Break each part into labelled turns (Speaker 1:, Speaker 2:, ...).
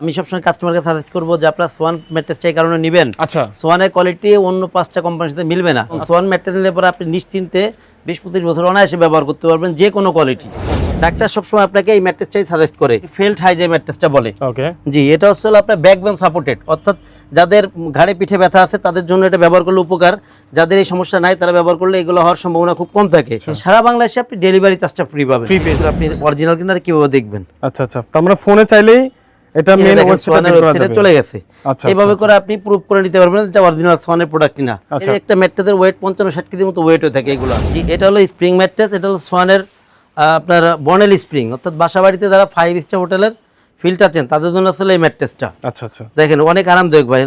Speaker 1: আমি সবসময় কাস্টমারকে সাজেস্ট করব যে আপনার সোয়ান ম্যাট্রেসটা এই কারণে নেবেন।
Speaker 2: আচ্ছা।
Speaker 1: সোয়ানের কোয়ালিটি অন্য পাঁচটা কোম্পানির সাথে মিলবে না। সোয়ান ম্যাট্রেস নিলে পরে আপনি নিশ্চিন্তে বিশ পঁচিশ বছর অনায়াসে ব্যবহার করতে পারবেন যে কোনো কোয়ালিটি ডাক্তার সবসময় আপনাকে এই ম্যাট্রেসটাই সাজেস্ট করে ফেল্ট হাই যে ম্যাট্রেসটা বলে।
Speaker 2: ওকে
Speaker 1: জি এটা হচ্ছে আপনার ব্যাক বোন সাপোর্টেড অর্থাৎ যাদের ঘাড়ে পিঠে ব্যথা আছে তাদের জন্য এটা ব্যবহার করলে উপকার। যাদের এই সমস্যা নাই তারা ব্যবহার করলে এগুলো হওয়ার সম্ভাবনা খুব কম থাকে। সারা বাংলাদেশে আপনি ডেলিভারি চার্জটা ফ্রি পাবেন। আপনি অরিজিনাল কিনা কীভাবে দেখবেন?
Speaker 2: আচ্ছা আচ্ছা। তো আমরা ফোনে চাইলেই এটা
Speaker 1: দেখেন,
Speaker 2: ওয়েবসাইটে
Speaker 1: চলে গেছে।
Speaker 2: আচ্ছা,
Speaker 1: এইভাবে
Speaker 2: আচ্ছা,
Speaker 1: করে আপনি প্রুফ করে নিতে পারবেন এটা অরিজিনাল সোয়ানের প্রোডাক্ট কিনা।
Speaker 2: আচ্ছা।
Speaker 1: একটা ম্যাট্রেসের ওয়েট পঞ্চান্ন ষাট কেজির মতো ওয়েট হয়ে থাকে এগুলো। জি এটা হলো স্প্রিং ম্যাট্রেস এটা হলো সোয়ানের আপনার বনেল স্প্রিং অর্থাৎ বাসা বাড়িতে যারা ফাইভ স্টার হোটেলের ফিল্ড আছেন তাদের জন্য আসলে এই ম্যাট্রেসটা
Speaker 2: আচ্ছা আচ্ছা।
Speaker 1: দেখেন অনেক আরামদায়ক ভাই।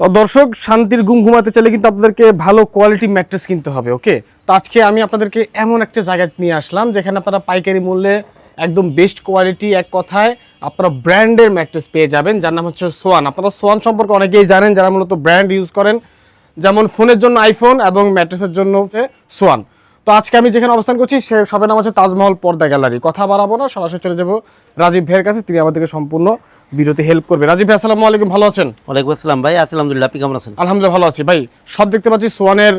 Speaker 2: তো দর্শক, শান্তির ঘুম ঘুমাতে চাইলে কিন্তু আপনাদেরকে ভালো কোয়ালিটি ম্যাট্রেস কিনতে হবে ওকে তো আজকে আমি আপনাদেরকে এমন একটা জায়গায় নিয়ে আসলাম, যেখানে আপনারা পাইকারি মূল্যে একদম বেস্ট কোয়ালিটি এক কথায় আপনারা ব্র্যান্ডের ম্যাট্রেস পেয়ে যাবেন, যার নাম হচ্ছে সোয়ান। আপনারা সোয়ান সম্পর্কে অনেকেই জানেন, যারা মূলত ব্র্যান্ড ইউজ করেন, যেমন ফোনের জন্য আইফোন এবং ম্যাট্রেসের জন্য সোয়ান। তো আজকে আমি যেখানে অবস্থান করছি সে সবের নাম হচ্ছে তাজমহল পর্দা গ্যালারি। কথা বাড়াবো না সরাসরি চলে যাব রাজীব ভাইয়ের কাছে তিনি আমাদেরকে সম্পূর্ণ ভিডিওতে হেল্প করবে রাজীব ভাই আসসালামু আলাইকুম ভালো আছেন?
Speaker 1: ওয়ালাইকুম আসসালাম ভাই আছি আলহামদুলিল্লাহ আপনি কেমন আছেন?
Speaker 2: আলহামদুলিল্লাহ ভালো আছি। ভাই সব দেখতে পাচ্ছি সোয়ানের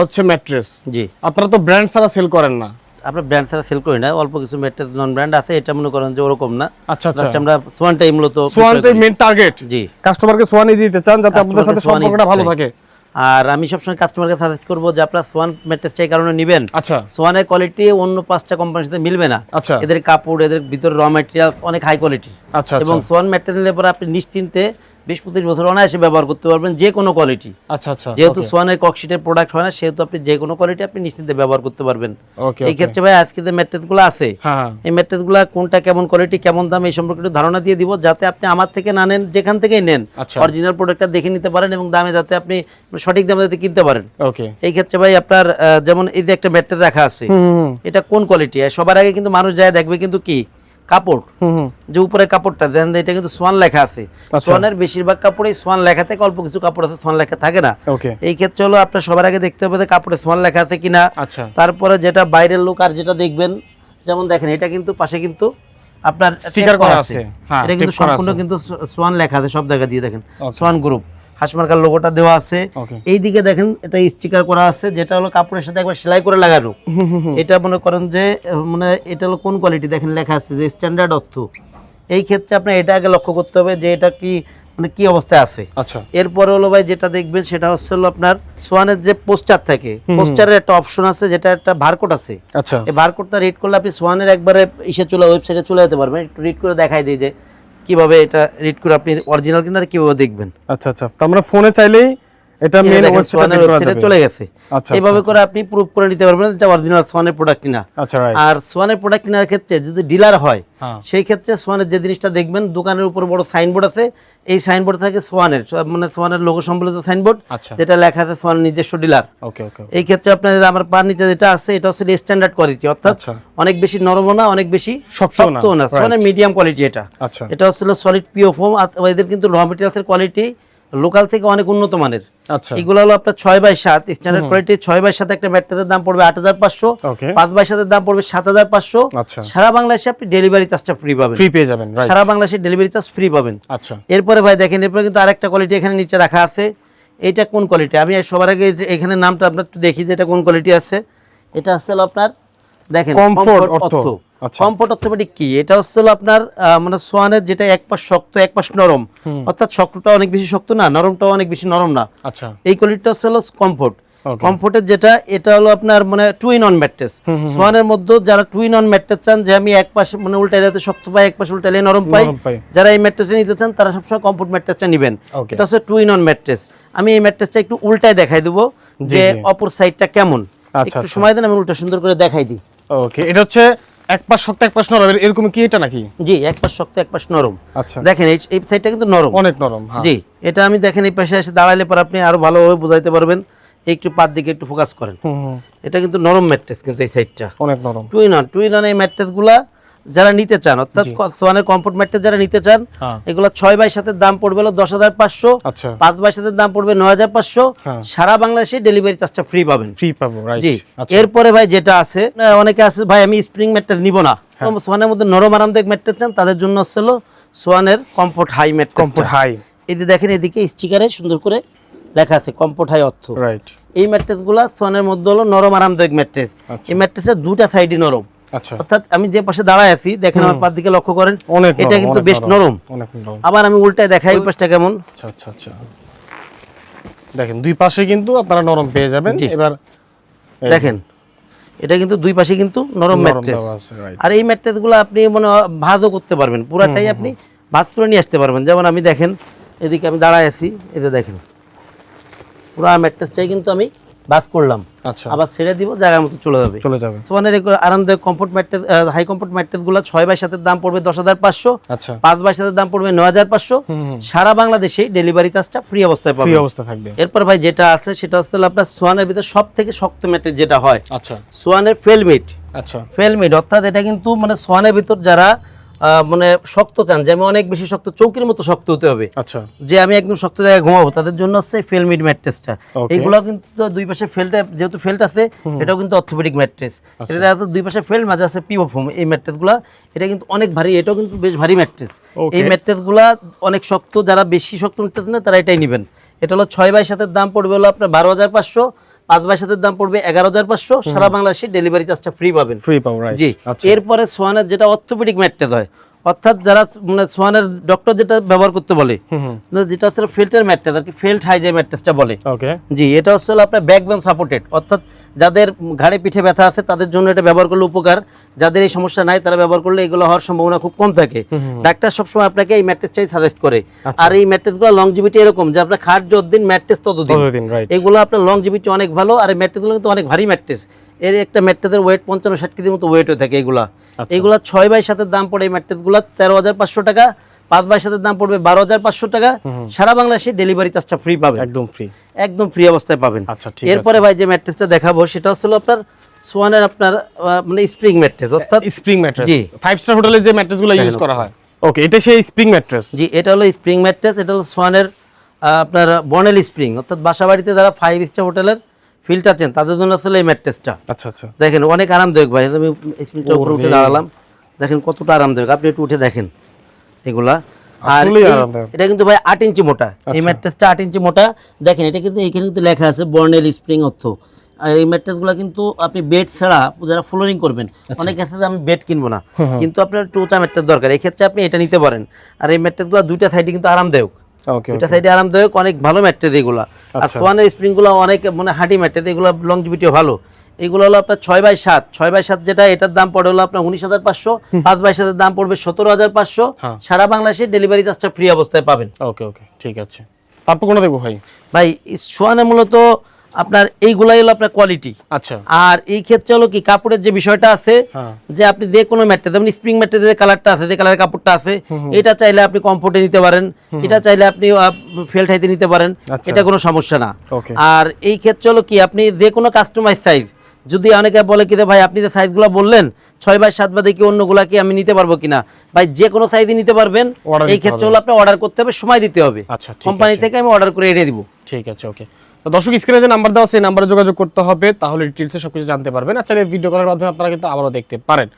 Speaker 2: হচ্ছে ম্যাট্রেস
Speaker 1: জি।
Speaker 2: আপনারা তো ব্র্যান্ড ছাড়া সেল করেন না।
Speaker 1: আমরা ব্র্যান্ড ছাড়া সেল করি না অল্প কিছু ম্যাট্রেস নন ব্র্যান্ড আছে এটা মনে করেন যে ওরকম না।
Speaker 2: আচ্ছা আচ্ছা।
Speaker 1: আমরা সোয়ানটাই মূলত
Speaker 2: সোয়ান
Speaker 1: prefer
Speaker 2: মেন টার্গেট
Speaker 1: জি।
Speaker 2: কাস্টমারকে সোয়ানই দিতে চান যাতে আপনাদের সাথে সম্পর্কটা ভালো থাকে।
Speaker 1: আর আমি সবসময় কাস্টমারকে সাজেস্ট করব যে আপনার সোয়ান ম্যাট্রেসটা এই কারণে নেবেন।
Speaker 2: আচ্ছা।
Speaker 1: সোয়ানের কোয়ালিটি অন্য পাঁচটা কোম্পানির সাথে মিলবে না।
Speaker 2: আচ্ছা।
Speaker 1: এদের কাপড় এদের ভিতরে র ম্যাটেরিয়াল অনেক হাই কোয়ালিটি
Speaker 2: আচ্ছা
Speaker 1: এবং
Speaker 2: আচ্ছা
Speaker 1: সোয়ান ম্যাট্রেস নিলে পরে আপনি নিশ্চিন্তে বিশ পঁচিশ বছর অনায়াসে ব্যবহার করতে পারবেন যে কোনো কোয়ালিটি
Speaker 2: আচ্ছা আচ্ছা
Speaker 1: যেহেতু সোয়ানের ককশিটের প্রোডাক্ট হয় না সেহেতু আপনি যে কোনো কোয়ালিটি আপনি নিশ্চিন্তে ব্যবহার করতে পারবেন। এই ক্ষেত্রে ভাই আজকে যে ম্যাট্রেসগুলো আছে
Speaker 2: হ্যাঁ হ্যাঁ।
Speaker 1: এই ম্যাট্রেসগুলো কোনটা কেমন কোয়ালিটি কেমন দাম এই সম্পর্কে একটু ধারণা দিয়ে দিব যাতে আপনি আমার থেকে না নেন যেখান থেকেই নেন
Speaker 2: আচ্ছা।
Speaker 1: অরিজিনাল প্রোডাক্টটা দেখে নিতে পারেন এবং দামে যাতে আপনি সঠিক দামে যাতে কিনতে পারেন।
Speaker 2: ওকে
Speaker 1: এই ক্ষেত্রে ভাই আপনার যেমন এই যে একটা ম্যাট্রেস রাখা আছে এটা কোন কোয়ালিটি সবার আগে কিন্তু মানুষ যায় দেখবে কিন্তু কি? কাপড়। যে উপরে কাপড়টা দেখেন এটা কিন্তু সোয়ান লেখা আছে।
Speaker 2: আচ্ছা।
Speaker 1: সোয়ানের বেশিরভাগ কাপড়ে সোয়ান লেখা থাকে অল্প কিছু কাপড় আছে সোয়ান লেখা থাকে না। এই ক্ষেত্রে হলো আপনার সবার আগে দেখতে হবে যে কাপড়ে সোয়ান লেখা আছে কিনা।
Speaker 2: আচ্ছা।
Speaker 1: তারপরে যেটা বাইরের লোক আর যেটা দেখবেন যেমন দেখেন এটা কিন্তু পাশে কিন্তু আপনার tape
Speaker 2: করা আছে। হ্যাঁ,
Speaker 1: এটা কিন্তু সম্পূর্ণ কিন্তু সোয়ান লেখা আছে সব জায়গা দিয়ে দেখেন। সোয়ান গ্রুপ হাসমার্কার লোগোটা দেওয়া আছে। এইদিকে দেখেন এটা স্টিকার করা আছে যেটা হলো কাপড়ের সাথে একবার সেলাই করে লাগানো। এটা মনে করেন যে মানে এটা হলো কোন কোয়ালিটি দেখেন লেখা আছে যে স্ট্যান্ডার্ড অর্থ। এই ক্ষেত্রে আপনার এটা আগে লক্ষ্য করতে হবে যে এটা কি মানে কি অবস্থায় আছে।
Speaker 2: আচ্ছা।
Speaker 1: এরপরে হলো ভাই যেটা দেখবেন সেটা হচ্ছে হলো আপনার সোয়ানের যে পোস্টার থাকে। পোস্টারের একটা অপশন আছে যেটা একটা বারকোড আছে।
Speaker 2: আচ্ছা।
Speaker 1: এই বারকোডটা রিড করলে আপনি সোয়ানের একবারে ইসে চলে ওয়েবসাইটে চলে যেতে পারবেন। একটু রিড করে দেখাই দিই যে কীভাবে এটা রিড করে আপনি অরিজিনাল কিনা কীভাবে দেখবেন?
Speaker 2: আচ্ছা আচ্ছা। তো আমরা ফোনে চাইলেই এটা মেন ওয়েবসাইটে
Speaker 1: চলে গেছে।
Speaker 2: আচ্ছা
Speaker 1: এইভাবে
Speaker 2: আচ্ছা,
Speaker 1: করে আপনি প্রুফ করে নিতে পারবেন এটা অরিজিনাল সোয়ানের প্রোডাক্ট কিনা।
Speaker 2: আচ্ছা
Speaker 1: আর সোয়ানের প্রোডাক্ট কেনার ক্ষেত্রে যদি ডিলার হয়
Speaker 2: হ্যাঁ।
Speaker 1: সেই ক্ষেত্রে সোয়ানের যে জিনিসটা দেখবেন দোকানের উপর বড় সাইনবোর্ড আছে। এই সাইনবোর্ড থাকে সোয়ানের মানে সোয়ানের লোগো সম্বলিত সাইনবোর্ড
Speaker 2: আচ্ছা।
Speaker 1: যেটা লেখা আছে সোয়ানের নিজস্ব ডিলার এই ক্ষেত্রে আপনার আমার পার নিচে যেটা আছে এটা হচ্ছে স্ট্যান্ডার্ড কোয়ালিটি অর্থাৎ
Speaker 2: আচ্ছা।
Speaker 1: অনেক বেশি নরমও না অনেক বেশি
Speaker 2: শক্তও না.
Speaker 1: সোয়ানের মিডিয়াম কোয়ালিটি এটা।
Speaker 2: আচ্ছা।
Speaker 1: এটা হচ্ছে সলিড পিও ফোম এদের কিন্তু র মেটেরিয়ালসের কোয়ালিটি লোকাল থেকে অনেক উন্নত মানের।
Speaker 2: আচ্ছা।
Speaker 1: এগুলো হলো আপনার ছয় বাই সাত। স্ট্যান্ডার্ড কোয়ালিটি ছয় বাই সাত একটা ম্যাট্রেসের দাম পড়বে আট হাজার পাঁচশো। পাঁচ বাই সাতের দাম পড়বে সাত হাজার পাঁচশো।
Speaker 2: আচ্ছা।
Speaker 1: সারা বাংলাদেশে আপনি ডেলিভারি চার্জটা ফ্রি পাবেন।
Speaker 2: ফ্রি পেয়ে যাবেন
Speaker 1: সারা বাংলাদেশে ডেলিভারি চার্জ ফ্রি পাবেন।
Speaker 2: আচ্ছা।
Speaker 1: এরপরে ভাই দেখেন এরপরে কিন্তু আরেকটা কোয়ালিটি এখানে নিচে রাখা আছে। এটা কোন কোয়ালিটি আমি সবার আগে এখানে নামটা আপনার একটু দেখি যে এটা কোন কোয়ালিটি আছে। এটা হলো আপনার দেখেন
Speaker 2: Comfort অর্থ। আচ্ছা।
Speaker 1: কমফোর্ট অর্থোপেডিক কি এটা হচ্ছে আপনার মানে সোয়ানের যেটা এক পাশ শক্ত এক পাশ নরম। অর্থাৎ শক্তটা অনেক বেশি শক্ত না নরমটাও অনেক বেশি নরম না
Speaker 2: আচ্ছা
Speaker 1: এই কোয়ালিটিটা হচ্ছে হলো কমফোর্ট কমফোর্টের যেটা এটা হলো আপনার মানে টুইন অন ম্যাট্রেস। সোয়ানের মধ্যে যারা টুইন অন ম্যাট্রেস চান যে আমি এক পাশে মানে উল্টাইলে শক্ত পাই এক পাশে উল্টাইলে নরম পাই
Speaker 2: নরম পাই।
Speaker 1: যারা এই ম্যাট্রেসটা নিতে চান তারা সবসময় কমফোর্ট ম্যাট্রেসটা নেবেন এটা হচ্ছে টুইন অন ম্যাট্রেস আমি এই ম্যাট্রেসটা একটু উল্টায় দেখাই দেবো যে। অপর সাইডটা কেমন
Speaker 2: আচ্ছা,
Speaker 1: একটু
Speaker 2: আচ্ছা।
Speaker 1: সময় দেন আমি উল্টা সুন্দর করে দেখাই দিই
Speaker 2: ওকে এটা হচ্ছে এক পাশ শক্ত এক পাশ নরম এরকম কি এটা নাকি?
Speaker 1: জি এক পাশ শক্ত এক পাশ নরম।
Speaker 2: আচ্ছা।
Speaker 1: দেখেন এই এই সাইডটা কিন্তু নরম।
Speaker 2: অনেক নরম হ্যাঁ।
Speaker 1: জি এটা আমি দেখেন এই পাশে এসে দাঁড়াইলে পর আপনি আরও ভালোভাবে বুঝাইতে পারবেন। একটু পার দিকে একটু ফোকাস করেন। এটা কিন্তু নরম ম্যাট্রেস কিন্তু এই সাইডটা
Speaker 2: অনেক নরম।
Speaker 1: টুইন অন টুইন অন এই ম্যাট্রেসগুলা যারা নিতে চান অর্থাৎ। সোয়ানের কমফোর্ট ম্যাট্রেস যারা নিতে চান
Speaker 2: হ্যাঁ।
Speaker 1: এগুলো ছয় বাই সাতের দাম পড়বে হলো দশ হাজার পাঁচশো
Speaker 2: আচ্ছা।
Speaker 1: পাঁচ বাই সাতের দাম পড়বে নয় হাজার পাঁচশো
Speaker 2: হ্যাঁ।
Speaker 1: সারা বাংলাদেশে ডেলিভারি চার্জটা ফ্রি পাবেন।
Speaker 2: ফ্রি পাবো রাইট
Speaker 1: জি।
Speaker 2: আচ্ছা।
Speaker 1: এরপরে ভাই যেটা আছে অনেকে আছে ভাই আমি স্প্রিং ম্যাটটা নিব না।
Speaker 2: হ্যাঁ।
Speaker 1: সোয়ানের মধ্যে নরম আরামদায়ক ম্যাট্রেস চান তাদের জন্য হচ্ছে সোয়ানের comfort high mat
Speaker 2: comfort high
Speaker 1: যে দেখেন এদিকে স্টিকারে সুন্দর করে লেখা আছে কমফোর্ট হাই অর্থ।
Speaker 2: রাইট
Speaker 1: এই ম্যাট্রেসগুলো সোয়ানের মধ্যে হলো নরম আরামদায়ক ম্যাট্রেস
Speaker 2: আচ্ছা।
Speaker 1: এই ম্যাট্রেসের দুটা সাইডই নরম। অর্থাৎ আমি যে পাশে দাঁড়ায় আছি দেখেন আমার পার দিকে লক্ষ্য করেন এটা কিন্তু বেশ নরম আবার আমি উল্টায় দেখাই ওই পাশটা কেমন।
Speaker 2: আচ্ছা আচ্ছা আচ্ছা। দেখেন দুই পাশে কিন্তু আপনারা নরম পেয়ে যাবেন। এবার
Speaker 1: দেখেন এটা কিন্তু দুই পাশে কিন্তু নরম ম্যাট্রেস. আর এই ম্যাট্রেসগুলো আপনি মনে ভাঁজও করতে পারবেন। পুরাটাই আপনি ভাঁজ করে নিয়ে আসতে পারবেন। যেমন আমি দেখেন এদিকে আমি দাঁড়ায় আছি এতে দেখেন। পুরা ম্যাট্রেসটাই কিন্তু আমি ভাঁজ করলাম।
Speaker 2: আচ্ছা।
Speaker 1: আবার ছেড়ে দিব জায়গার মতো চলে যাবে।
Speaker 2: চলে যাবে।
Speaker 1: সোয়ানের এই আরামদায়ক কমফোর্ট ম্যাট্রেস হাই কমফোর্ট ম্যাট্রেসগুলো ছয় বাই সাতের দাম পড়বে দশ হাজার পাঁচশো
Speaker 2: আচ্ছা।
Speaker 1: পাঁচ বাই সাতের দাম পড়বে নয় হাজার পাঁচশো। সারা বাংলাদেশে ডেলিভারি চার্জটা ফ্রি অবস্থায়
Speaker 2: ফ্রি অবস্থা থাকবে।
Speaker 1: এরপর ভাই যেটা আছে সেটা হচ্ছে আপনার সোয়ানের ভিতরে সব থেকে শক্ত ম্যাট্রেস যেটা হয়।
Speaker 2: আচ্ছা।
Speaker 1: সোয়ানের ফেলমিট
Speaker 2: আচ্ছা।
Speaker 1: ফেলমিট অর্থাৎ এটা কিন্তু মানে সোয়ানের ভিতর যারা মানে শক্ত চান যে আমি অনেক বেশি শক্ত চৌকির মতো শক্ত হতে হবে।
Speaker 2: আচ্ছা।
Speaker 1: যে আমি একদম শক্ত জায়গায় ঘুমাবো তাদের জন্য হচ্ছে ফেলমিট ম্যাট্রেসটা. এইগুলো কিন্তু দুই পাশে ফেলটা যেহেতু ফেল্ট আছে এটাও কিন্তু অর্থোপেডিক ম্যাট্রেস
Speaker 2: আচ্ছা।
Speaker 1: এটা আছে দুই পাশে ফেল মাঝে আছে পিভো ফোম এই ম্যাট্রেসগুলো এটা কিন্তু অনেক ভারী এটাও কিন্তু বেশ ভারী ম্যাট্রেস. এই ম্যাট্রেসগুলো অনেক শক্ত যারা বেশি শক্ত নিতে চান না তারা এটাই নেবেন। এটা হলো ছয় বাই সাতের দাম পড়বে হলো আপনার বারো হাজার পাঁচশো পাঁচ বাই সাতের দাম পড়বে এগারো হাজার পাঁচশো। সারা বাংলাদেশে ডেলিভারি চার্জটা ফ্রি পাবেন।
Speaker 2: ফ্রি পাবেন
Speaker 1: জি।
Speaker 2: আচ্ছা।
Speaker 1: এরপরে সোয়ানের যেটা অর্থোপেডিক ম্যাট্রেস হয় অর্থাৎ যারা মানে সোয়ানের ডক্টর যেটা ব্যবহার করতে বলে
Speaker 2: হুম হুম।
Speaker 1: না, যেটা হচ্ছে ফিল্টার ম্যাট্রেস আর কি ফিল্ট হাই যে ম্যাট্রেসটা বলে। জি এটা হচ্ছে আপনার ব্যাক বোন সাপোর্টেড অর্থাৎ যাদের ঘাড়ে পিঠে ব্যথা আছে তাদের জন্য এটা ব্যবহার করলে উপকার। যাদের এই সমস্যা নাই তারা ব্যবহার করলে এগুলো হওয়ার সম্ভাবনা খুব কম থাকে। ডাক্তার সবসময় আপনাকে এই ম্যাট্রেসটাই সাজেস্ট করে।
Speaker 2: আচ্ছা।
Speaker 1: আর এই ম্যাট্রেসগুলো লংজিভিটি এরকম যে আপনার খাট যতদিন ম্যাট্রেস ততদিন। এগুলো আপনার লংজিভিটি অনেক ভালো আর এই ম্যাট্রেসগুলো কিন্তু অনেক ভারী ম্যাট্রেস এর একটা ম্যাট্রেসের ওয়েট পঞ্চান্ন ষাট কেজির মতো ওয়েট হয়ে থাকে এগুলা।
Speaker 2: আচ্ছা।
Speaker 1: এগুলা ছয় বাই সাতের দাম পড়ে এই ম্যাট্রেসগুলো তেরো হাজার পাঁচশো টাকা। পাঁচ বাই সাতের দাম পড়বে বারো হাজার পাঁচশো টাকা। সারা বাংলাদেশে ডেলিভারি চার্জটা ফ্রি পাবেন।
Speaker 2: একদম ফ্রি
Speaker 1: একদম ফ্রি অবস্থায় পাবেন।
Speaker 2: আচ্ছা ঠিক
Speaker 1: এরপরে ভাই যে ম্যাট্রেসটা দেখাবো সেটা হচ্ছে হলো আপনার সোয়ানের আপনার মানে স্প্রিং ম্যাট্রেস অর্থাৎ
Speaker 2: স্প্রিং ম্যাট্রেস।
Speaker 1: জি।
Speaker 2: ফাইভ স্টার হোটেলে যে ম্যাট্রেসগুলো ইউজ করা হয়। ওকে এটা সেই স্প্রিং ম্যাট্রেস।
Speaker 1: জি এটা হলো স্প্রিং ম্যাট্রেস এটা হলো সোয়ানের আপনার বনেল স্প্রিং অর্থাৎ বাসা বাড়িতে যারা ফাইভ স্টার হোটেলের ফিল্ড আছেন তাদের জন্য আসলে এই ম্যাট্রেসটা
Speaker 2: আচ্ছা আচ্ছা।
Speaker 1: দেখেন অনেক আরামদায়ক ভাই আমি স্প্রিংটার উপরে উঠে। দাঁড়ালাম। দেখেন কতটা আরামদায়ক আপনি একটু উঠে দেখেন এগুলা। আর। এটা কিন্তু ভাই আট ইঞ্চি মোটা। এই
Speaker 2: আচ্ছা।
Speaker 1: ম্যাট্রেসটা আট ইঞ্চি মোটা। দেখেন এটা কিন্তু এখানে কিন্তু লেখা আছে বর্নেল স্প্রিং অর্থ আর এই ম্যাট্রেসগুলো কিন্তু আপনি বেড ছাড়া যারা ফ্লোরিং করবেন
Speaker 2: আচ্ছা।
Speaker 1: অনেক আছে যে আমি বেড কিনবো না। কিন্তু আপনার উঁচা ম্যাট্রেস দরকার এই ক্ষেত্রে আপনি এটা নিতে পারেন। আর এই ম্যাট্রেসগুলো দুইটা সাইডে কিন্তু আরামদায়ক।
Speaker 2: ওকে
Speaker 1: দুইটা সাইডে আরামদায়ক অনেক ভালো ম্যাট্রেস এগুলো। আর
Speaker 2: আচ্ছা।
Speaker 1: সোয়ানের স্প্রিংগুলো অনেক মানে হাঁটি ম্যাট্রেস এগুলো লংজিভিটিও ভালো। এগুলো হলো আপনার ছয় বাই সাত। ছয় বাই সাত যেটা এটার দাম পড়ে হলো আপনার উনিশ হাজার পাঁচশো। পাঁচ বাই সাতের দাম পড়বে সতেরো হাজার পাঁচশো।
Speaker 2: হ্যাঁ।
Speaker 1: সারা বাংলাদেশে ডেলিভারি চার্জটা ফ্রি অবস্থায় পাবেন।
Speaker 2: ওকে ওকে ঠিক আছে। তারপর কোনো দেখব ভাই?
Speaker 1: ভাই সোয়ানে মূলত আপনার এইগুলাই হলো আপনার কোয়ালিটি
Speaker 2: আচ্ছা।
Speaker 1: আর এই ক্ষেত্রে হলো কি কাপড়ের যে বিষয়টা আছে
Speaker 2: হ্যাঁ।
Speaker 1: যে আপনি যে কোনো ম্যাট্রেস যেমন স্প্রিং ম্যাট্রেস যে কালারটা আছে যে কালারের কাপড়টা আছে এটা চাইলে আপনি কমফোর্টে নিতে পারেন এটা চাইলে আপনি ফেল্ট হাইতে নিতে পারেন
Speaker 2: আচ্ছা।
Speaker 1: এটা কোনো সমস্যা না। আর এই ক্ষেত্রে হলো কি আপনি যে কোনো কাস্টমাইজ সাইজ যদি অনেকে বলে কি যে ভাই আপনি যে সাইজগুলো বললেন ছয় বাই সাত বাদে কি অন্যগুলা কি আমি নিতে পারব কিনা? ভাই যে কোনো সাইজই নিতে পারবেন। এই ক্ষেত্রে হলো আপনি অর্ডার করতে হবে সময় দিতে হবে।
Speaker 2: আচ্ছা
Speaker 1: কোম্পানি থেকে আমি অর্ডার করে এনে দিব।
Speaker 2: ঠিক আছে ওকে তো দর্শক স্ক্রিনে যে নাম্বার দেওয়া সেই নাম্বারে যোগাযোগ করতে হবে। তাহলে ডিটেলসে সবকিছু জানতে পারবেন। আচ্ছা চাইলে ভিডিও কলের মাধ্যমে আপনারা কিন্তু আবারও দেখতে পারেন।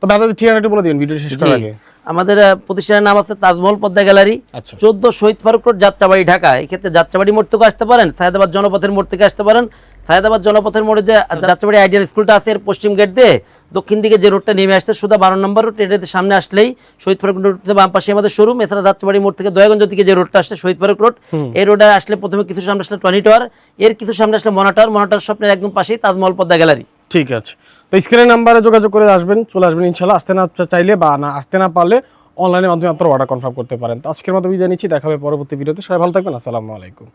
Speaker 2: তবে আপনাদের ঠিকানাটা বলে দিন ভিডিও শেষ করার আগে।
Speaker 1: আমাদের প্রতিষ্ঠানের নাম আছে তাজমহল পদ্মা গ্যালারি।
Speaker 2: আচ্ছা।
Speaker 1: চোদ্দ শহীদ ফারুক রোড যাত্রাবাড়ি ঢাকা। এক্ষেত্রে ক্ষেত্রে যাত্রাবাড়ি মোড় থেকে আসতে পারেন সায়দাবাদ জনপথের মোড় থেকে আসতে পারেন। সায়দাবাদ জনপথের মোড়ে যে যাত্রাবাড়ি আইডিয়াল স্কুলটা আছে এর পশ্চিম গেট দিয়ে দক্ষিণ দিকে যে রোডটা নেমে আসছে শুধু বারো নম্বর রোড এটাতে সামনে আসলেই শহীদ ফারুক রোড বাম পাশে আমাদের শোরুম এছাড়া যাত্রাবাড়ি মোড় থেকে দয়াগঞ্জ দিকে যে রোডটা আসছে শহীদ ফারুক রোড এই রোডে আসলে প্রথমে কিছু সামনে আসলে টনি টাওয়ার এর কিছু সামনে আসলে মনা টাওয়ার মনা টাওয়ার স্বপ্নের একদম পাশেই তাজমহল পদ্মা গ্যালারি
Speaker 2: ঠিক আছে। তো স্ক্রিনের নাম্বারে যোগাযোগ করে আসবেন চলে আসবেন ইনশাল্লাহ আসতে না চাইলে বা না আসতে না পারলে অনলাইনের মাধ্যমে আপনারা অর্ডার কনফার্ম করতে পারেন। তো আজকের মতো বিদায় নিচ্ছি দেখা হবে পরবর্তী ভিডিওতে সবাই ভালো থাকবেন আসসালামু আলাইকুম।